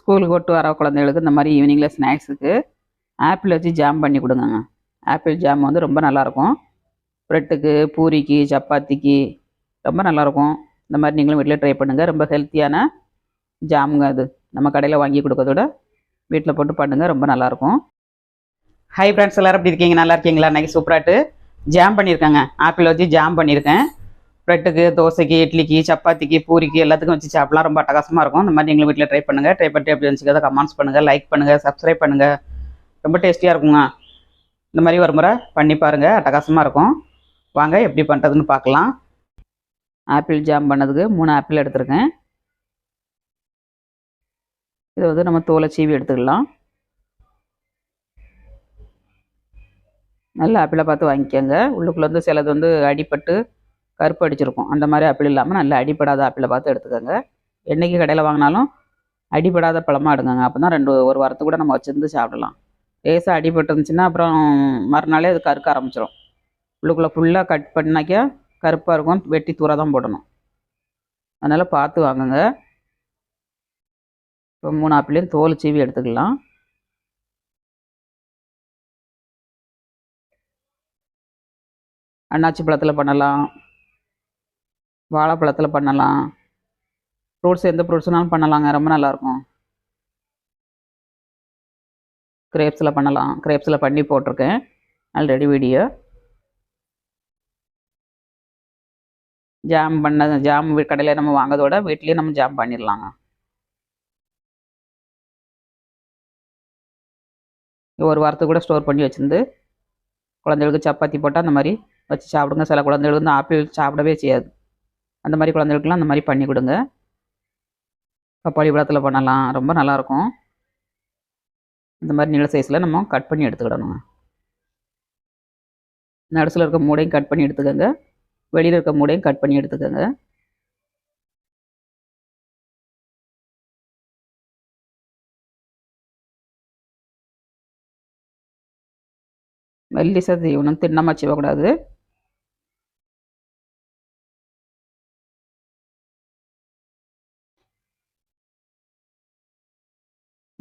ஸ்கூலுக்கு விட்டு வர குழந்தைகளுக்கு இந்த மாதிரி ஈவினிங்கில் ஸ்நாக்ஸுக்கு ஆப்பிள் வச்சு ஜாம் பண்ணி கொடுங்கங்க. ஆப்பிள் ஜாம் வந்து ரொம்ப நல்லாயிருக்கும். ப்ரெட்டுக்கு பூரிக்கு சப்பாத்திக்கு ரொம்ப நல்லாயிருக்கும். இந்த மாதிரி நீங்களும் வீட்டில் ட்ரை பண்ணுங்கள் ரொம்ப ஹெல்த்தியான ஜாமுங்க அது. நம்ம கடையில் வாங்கி கொடுக்கறதோட வீட்டில் போட்டு பண்ணுங்கள் ரொம்ப நல்லாயிருக்கும். ஹை ஃப்ரெண்ட்ஸ் எல்லோரும் எப்படி இருக்கீங்க? நல்லா இருக்கீங்களா? அன்றைக்கி சூப்பராட்டு ஜாம் பண்ணியிருக்கேங்க. ஆப்பிள் வச்சு ஜாம் பண்ணியிருக்கேன். ப்ரெட்டுக்கு தோசைக்கு இட்லிக்கு சப்பாத்திக்கு பூரிக்கு எல்லாத்துக்கும் வச்சு சாப்பிடலாம். ரொம்ப அட்டகாசமாக இருக்கும். இந்த மாதிரி எங்கள் வீட்டில் ட்ரை பண்ணுங்கள் ட்ரை பண்ணிட்டு எப்படி வச்சுக்கிறத கமெண்ட்ஸ் பண்ணுங்கள் லைக் பண்ணுங்கள் சப்ஸ்கிரைப் பண்ணுங்கள் ரொம்ப டேஸ்டியாக இருக்குங்க. இந்த மாதிரி ஒரு முறை பண்ணி பாருங்கள் அட்டகாசமாக இருக்கும். வாங்க எப்படி பண்ணுறதுன்னு பார்க்கலாம். ஆப்பிள் ஜாம் பண்ணதுக்கு மூணு ஆப்பிள் எடுத்துருக்கேன். இதை வந்து நம்ம தோலை சீவி எடுத்துக்கலாம். நல்ல ஆப்பிளை பார்த்து வாங்கிக்கோங்க. உள்ளுக்குள்ளே வந்து சிலது வந்து அடிப்பட்டு கருப்பு அடிச்சிருக்கும். அந்த மாதிரி ஆப்பிள் இல்லாமல் நல்லா அடிப்படாத ஆப்பிளை பார்த்து எடுத்துக்கோங்க. என்றைக்கு கடையில் வாங்கினாலும் அடிப்படாத பழமாக எடுங்கங்க. அப்போ தான் ரெண்டு ஒரு வாரத்து கூட நம்ம வச்சுருந்து சாப்பிடலாம். லேசாக அடிபட்டுருந்துச்சுன்னா அப்புறம் மறுநாளே அது கருக்க ஆரம்பிச்சிடும் உள்ளுக்குள்ளே ஃபுல்லாக கட் பண்ணாக்கா கருப்பாக இருக்கும். வெட்டி தூர தான் போடணும். அதனால் பார்த்து வாங்குங்க. இப்போ மூணு ஆப்பிளையும் தோல் சீவி எடுத்துக்கலாம். அன்னாச்சி பழத்தில் பண்ணலாம். வாழைப்பழத்தில் பண்ணலாம். ஃப்ரூட்ஸ் எந்த ஃப்ரூட்ஸ்னாலும் பண்ணலாங்க ரொம்ப நல்லாயிருக்கும். கிரேப்ஸில் பண்ணலாம். கிரேப்ஸில் பண்ணி போட்டிருக்கேன். Already video. ஜாம் பண்ண ஜாம் கடையில் நம்ம வாங்கதோட வீட்லேயே நம்ம ஜாம் பண்ணிடலாங்க. ஒரு வாரத்துக்கு கூட ஸ்டோர் பண்ணி வச்சுருந்து குழந்தைகளுக்கு சப்பாத்தி போட்டால் அந்த மாதிரி வச்சு சாப்பிடுங்க. சில குழந்தைகளுக்கு வந்து ஆப்பிள் சாப்பிடவே செய்யாது. அந்த மாதிரி குழந்தைகளுக்குலாம் அந்த மாதிரி பண்ணி கொடுங்க. பப்பாளி பழத்தில் பண்ணலாம். ரொம்ப நல்லாயிருக்கும். இந்த மாதிரி நீள சைஸில் நம்ம கட் பண்ணி எடுத்துக்கிடணுங்க. நடுசில் இருக்க மூடையும் கட் பண்ணி எடுத்துக்கோங்க. வெளியில் இருக்க மூடையும் கட் பண்ணி எடுத்துக்கோங்க. மெல்லிசா தீவனம் தின்னமாக செய்யக்கூடாது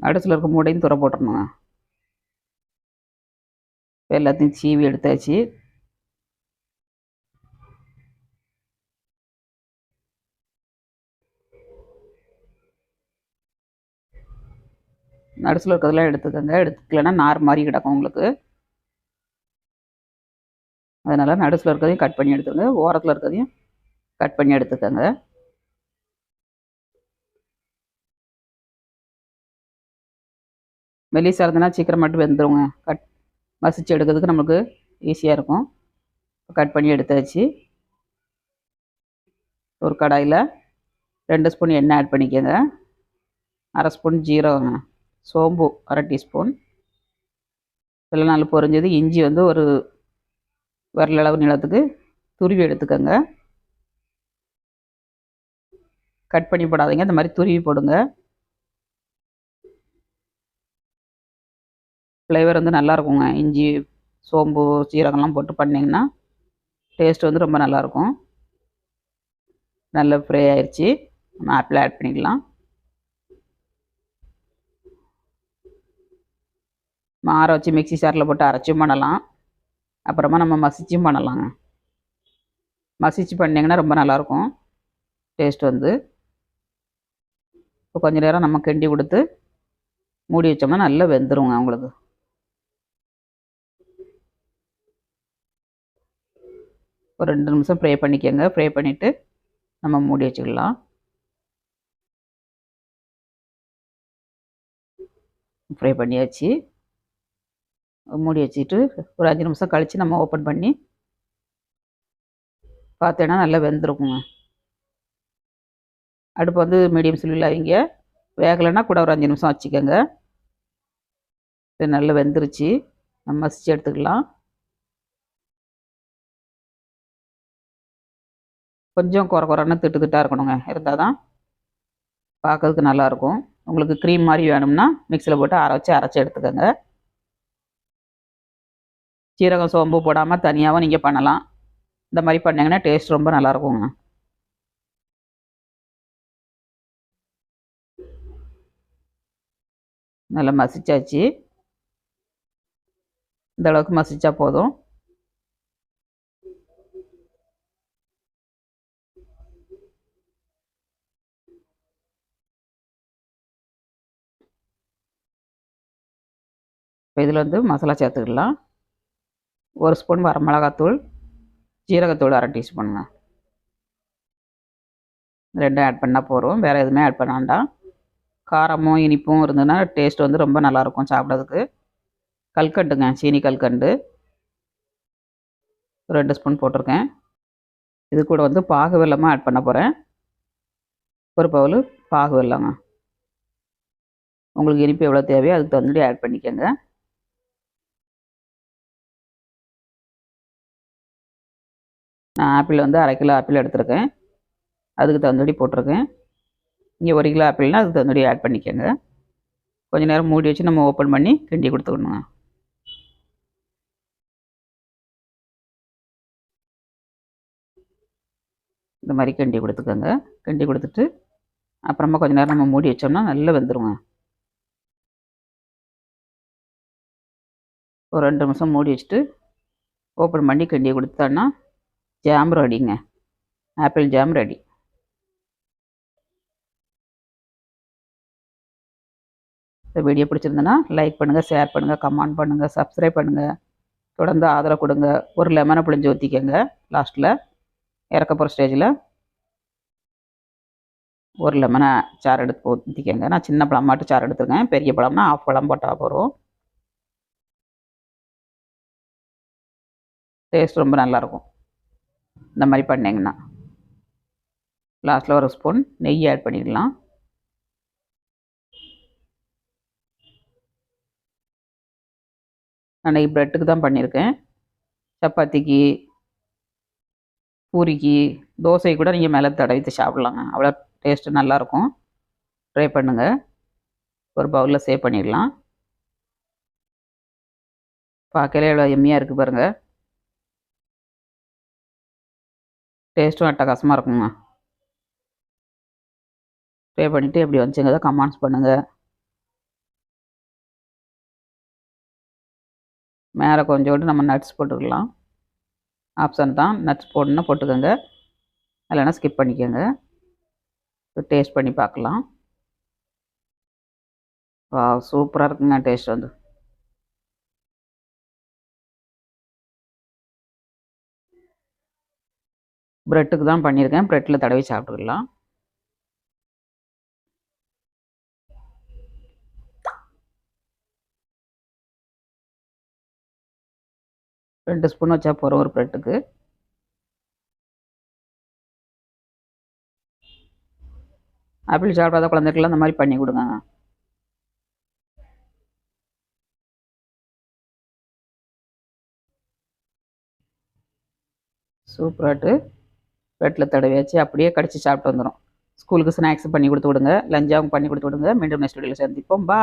நடுசில் இருக்க மூடையும் துற போட்டுருணுங்க எல்லாத்தையும் சீவி எடுத்தாச்சு. நடுசில் இருக்கிறதெல்லாம் எடுத்துக்கோங்க. எடுத்துக்கலைன்னா நார் மாதிரி கிடக்கும் உங்களுக்கு. அதனால் நடுசில் இருக்கிறதையும் கட் பண்ணி எடுத்துக்கோங்க. ஓரத்தில் இருக்கிறதையும் கட் பண்ணி எடுத்துக்கோங்க. மெலிசாக இருந்ததுன்னா சீக்கிரம் மட்டும் வெந்துடுங்க கட் மசிச்சு எடுக்கிறதுக்கு நமக்கு ஈஸியாக இருக்கும். கட் பண்ணி எடுத்தாச்சு. ஒரு கடாயில் ரெண்டு ஸ்பூன் எண்ணெய் ஆட் பண்ணிக்கோங்க. அரை ஸ்பூன் ஜீரகங்க சோம்பு அரை டீஸ்பூன். வெள்ளை நாள் பொரிஞ்சது. இஞ்சி வந்து ஒரு விரலளவு நிலத்துக்கு துருவி எடுத்துக்கோங்க. கட் பண்ணி போடாதீங்க. இந்த மாதிரி துருவி போடுங்க. ஃப்ளேவர் வந்து நல்லா இருக்குங்க இஞ்சி சோம்பு சீரகம்லாம் போட்டு பண்ணிங்கன்னா டேஸ்ட் வந்து ரொம்ப நல்லாயிருக்கும் நல்லா ஃப்ரை ஆயிடுச்சு நம்ம ஆப்பிள் ஆட் பண்ணிக்கலாம். ஆற வச்சு மிக்சி சாரில் போட்டு அரைச்சும் பண்ணலாம். அப்புறமா நம்ம மசிச்சும் பண்ணலாங்க. மசிச்சு பண்ணிங்கன்னா ரொம்ப நல்லாயிருக்கும் டேஸ்ட் வந்து. இப்போ கொஞ்சம் நேரம் நம்ம கிண்டி கொடுத்து மூடி வச்சோம்னா நல்லா வெந்துருங்க உங்களுக்கு ஒரு ரெண்டு நிமிஷம் ஃப்ரை பண்ணிக்கோங்க. ஃப்ரை பண்ணிவிட்டு நம்ம மூடி வச்சுக்கலாம். ஃப்ரை பண்ணியாச்சு. மூடி வச்சுட்டு ஒரு அஞ்சு நிமிஷம் கழித்து நம்ம ஓப்பன் பண்ணி பார்த்தேன்னா நல்லா வெந்திருக்குங்க. அடுப்பு வந்து மீடியம் சில்லில் அவங்க வேகலைன்னா கூட ஒரு அஞ்சு நிமிஷம் வச்சுக்கோங்க. நல்லா வெந்துருச்சு. நம்ம மசிச்சு எடுத்துக்கலாம். கொஞ்சம் குறை குறைன்னு திட்டு திட்டாக இருக்கணுங்க. இருந்தால் தான் பார்க்கறதுக்கு நல்லாயிருக்கும் உங்களுக்கு க்ரீம் மாதிரி வேணும்னா மிக்சியில் போட்டு அரைச்சி அரைச்சி எடுத்துக்கோங்க. சீரகம் சோம்பு போடாமல் தனியாகவும் நீங்கள் பண்ணலாம். இந்த மாதிரி பண்ணிங்கன்னா டேஸ்ட் ரொம்ப நல்லாயிருக்குங்க நல்லா மசிச்சாச்சு. இந்த அளவுக்கு மசிச்சா போதும். இப்போ இதில் வந்து மசாலா சேர்த்துக்கலாம். ஒரு ஸ்பூன் வரமிளகாத்தூள் ஜீரகத்தூள் அரை டீஸ்பூனுங்க. ரெண்டும் ஆட் பண்ணால் போதும். வேறு எதுவுமே ஆட் பண்ண வேண்டாம். காரமும் இனிப்பும் இருந்ததுன்னா டேஸ்ட் வந்து ரொம்ப நல்லாயிருக்கும் சாப்பிட்றதுக்கு. கல்கண்டுங்க சீனி கல்கண்டு. ரெண்டு ஸ்பூன் போட்டிருக்கேன். இது கூட வந்து பாகு வெள்ளமாக ஆட் பண்ண போகிறேன் ஒரு பவுல் பாகு வெள்ளங்க உங்களுக்கு இனிப்பு எவ்வளோ தேவையோ அதுக்கு தகுந்த ஆட் பண்ணிக்கோங்க. நான் ஆப்பிள் வந்து அரை கிலோ ஆப்பிள் எடுத்திருக்கேன். அதுக்கு தகுந்தபடி போட்டிருக்கேன். இங்கே ஒரு கிலோ ஆப்பிள்னால் அதுக்கு தகுந்தபடி ஆட் பண்ணிக்கோங்க. கொஞ்சம் நேரம் மூடி வச்சு நம்ம ஓப்பன் பண்ணி கிண்டி கொடுத்துக்கணுங்க இந்த மாதிரி கிண்டி கொடுத்துக்கோங்க. கிண்டி கொடுத்துட்டு அப்புறமா கொஞ்ச நேரம் நம்ம மூடி வச்சோம்னா நல்லா வெந்துருங்க. ஒரு ரெண்டு நிமிஷம் மூடி வச்சுட்டு ஓப்பன் பண்ணி கிண்டி கொடுத்தோன்னா ஜாம் ரெடிங்க. Apple jam ready. இந்த வீடியோ பிடிச்சிருந்தனா லைக் பண்ணுங்கள் ஷேர் பண்ணுங்கள் கமெண்ட் பண்ணுங்கள் சப்ஸ்கிரைப் பண்ணுங்கள் தொடர்ந்து ஆதரவு கொடுங்க. ஒரு லெமனை பிழிஞ்சு ஊற்றிக்கங்க லாஸ்ட்டில் இறக்க போகிற ஸ்டேஜில் ஒரு லெமனை சாறு எடுத்து ஊற்றிக்கங்க நான் சின்ன பழம் மட்டும் சாறு எடுத்துருக்கேன். பெரிய பழம்னா ஆஃப் பழம் போட்டால் போகிறோம் டேஸ்ட் ரொம்ப நல்லாயிருக்கும் இந்த மாதிரி பண்ணிங்கன்னா. லாஸ்ட்டில் ஒரு ஸ்பூன் நெய் ஆட் பண்ணிடலாம் நான் நெய் ப்ரெட்டுக்கு தான் பண்ணியிருக்கேன். சப்பாத்திக்கு பூரிக்கு தோசை கூட நீங்கள் மேலே தடவித்து சாப்பிட்லாங்க. அவ்வளோ டேஸ்ட்டு நல்லாயிருக்கும். ட்ரை பண்ணுங்கள் ஒரு பவுலில் சேவ் பண்ணிடலாம். பார்க்கல எவ்வளோ எம்மியாக இருக்குது பாருங்கள் டேஸ்ட்டும் அட்டகாசமாக இருக்குங்க. ட்ரை பண்ணிவிட்டு எப்படி வந்துச்சுங்கிறத கமெண்ட்ஸ் பண்ணுங்கள் மேலே கொஞ்சோண்டு நம்ம நட்ஸ் போட்டுக்கலாம். ஆப்ஷன் தான். நட்ஸ் போடணுன்னா போட்டுக்கோங்க. இல்லைன்னா ஸ்கிப் பண்ணிக்கோங்க. டேஸ்ட் பண்ணி பார்க்கலாம். வா சூப்பராக இருக்குங்க டேஸ்ட் வந்து. ப்ரெட்டுக்கு தான் பண்ணியிருக்கேன். ப்ரெட்டில் தடவி சாப்பிட்டுக்கலாம். ரெண்டு ஸ்பூன் வச்சா போகிறோம் ஒரு ப்ரெட்டுக்கு ஆப்பிள் சாப்பிடாத குழந்தைக்கெல்லாம் இந்த மாதிரி பண்ணி கொடுங்க. சூப்பராட்டு வெட்டில் தடவியாச்சு அப்படியே கடிச்சு சாப்பிட்டு வந்துடும் ஸ்கூலுக்கு ஸ்நாக்ஸ் பண்ணி கொடுத்து விடுங்க லஞ்சாவும் பண்ணி கொடுத்து விடுங்க. மீண்டும் நெக்ஸ்ட் வீடியோவில் சந்திப்போம். பா